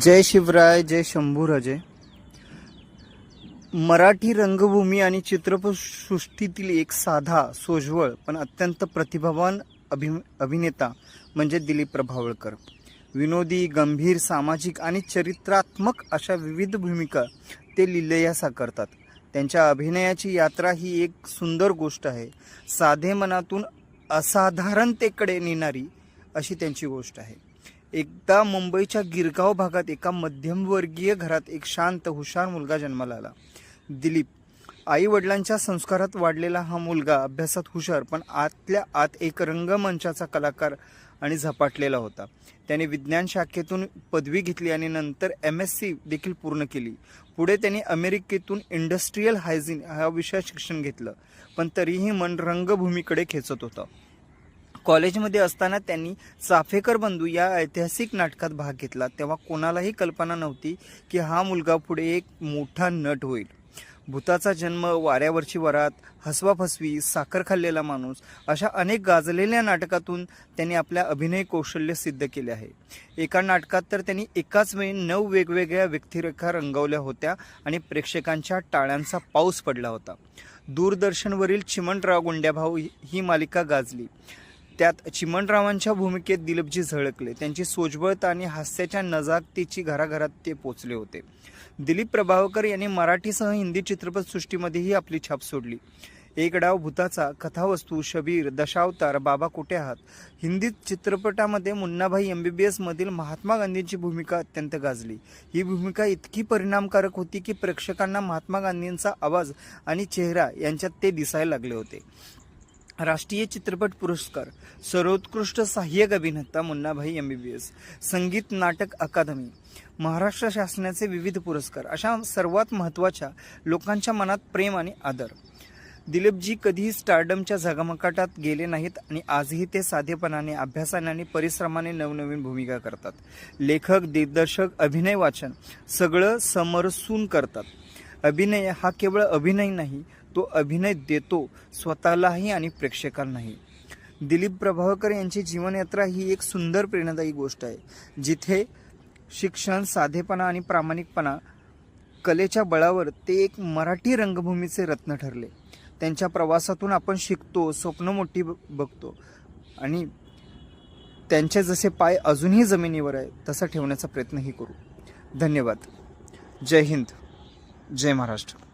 जय शिवराय जय शंभूराजे मराठी रंगभूमी आणि चित्रपटसृष्टीतील एक साधा सोज्वळ पण अत्यंत प्रतिभावान अभि अभिनेता म्हणजे दिलीप प्रभावळकर. विनोदी गंभीर सामाजिक आणि चरित्रात्मक अशा विविध भूमिका ते लिलया साकारतात. त्यांच्या अभिनयाची यात्रा ही एक सुंदर गोष्ट आहे. साधे मनातून असाधारणतेकडे नेणारी अशी त्यांची गोष्ट आहे. एकदा मुंबईच्या गिरगाव भागात एका मध्यमवर्गीय घरात एक शांत हुशार मुलगा जन्माला आला. दिलीप आई वडिलांच्या संस्कारात वाढलेला हा मुलगा अभ्यासात हुशार पण आतल्या आत एक रंगमंचाचा कलाकार आणि झपाटलेला होता. त्याने विज्ञान शाखेतून पदवी घेतली आणि नंतर एम एस सी देखील पूर्ण केली. पुढे त्यांनी अमेरिकेतून इंडस्ट्रीयल हायजीन हा विषय शिक्षण घेतलं पण तरीही मन रंगभूमीकडे खेचत होतं. कॉलेजमध्ये असताना त्यांनी चाफेकर बंधू या ऐतिहासिक नाटकात भाग घेतला. तेव्हा कोणालाही कल्पना नव्हती की हा मुलगा पुढे एक मोठा नट होईल. भूताचा जन्म वाऱ्यावरची वरात हसवा फसवी साखर खाल्लेला माणूस अशा अनेक गाजलेल्या नाटकातून त्यांनी आपल्या अभिनय कौशल्य सिद्ध केले आहे. एका नाटकात तर त्यांनी एकाच वेळी नऊ वेगवेगळ्या व्यक्तिरेखा रंगवल्या होत्या आणि प्रेक्षकांच्या टाळ्यांचा पाऊस पडला होता. दूरदर्शनवरील चिमणराव गुंड्याभाऊ ही- ही मालिका गाजली. त्यात चिमणरावांच्या भूमिकेत दिलीपजी झळकले. त्यांची सोजबळता आणि हास्याच्या नजाकतीची घराघरात ते पोचले होते. दिलीप प्रभावकर यांनी मराठीसह हिंदी चित्रपटसृष्टीमध्येही आपली छाप सोडली. एक डाव भूताचा कथावस्तू शबीर दशावतार बाबा कुठे आहात? हिंदी चित्रपटामध्ये मुन्नाभाई एम बी बी एसमधील महात्मा गांधींची भूमिका अत्यंत गाजली. ही भूमिका इतकी परिणामकारक होती की प्रेक्षकांना महात्मा गांधींचा आवाज आणि चेहरा यांच्यात ते दिसायला लागले होते. राष्ट्रीय चित्रपट पुरस्कार सर्वोत्कृष्ट सहाय्यक अभिनेता Munnabhai M B B S Sangeet Natak Akademi Maharashtra शासनाचे विविध पुरस्कार अशा सर्वात महत्त्वाच्या लोकांच्या मनात प्रेम आणि आदर. दिलीपजी कधीही स्टारडमच्या झगमगाटात गेले नाहीत आणि आजही ते साधेपणाने अभ्यासाने आणि परिश्रमाने नवनवीन भूमिका करतात. लेखक दिग्दर्शक अभिनय वाचन सगळं समरसून करतात. अभिनय हा केवळ अभिनय नाही तो अभिनय देतो स्वतःलाही आणि प्रेक्षकांनाही. दिलीप प्रभावकर यांची जीवनयात्रा ही एक सुंदर प्रेरणादायी गोष्ट आहे जिथे शिक्षण साधेपणा आणि प्रामाणिकपणा कलेच्या बळावर ते एक मराठी रंगभूमीचे रत्न ठरले. त्यांच्या प्रवासातून आपण शिकतो स्वप्न मोठी ब- बघतो आणि त्यांचे जसे पाय अजूनही जमिनीवर आहे तसा ठेवण्याचा प्रयत्नही करू. धन्यवाद. जय हिंद. जय महाराष्ट्र.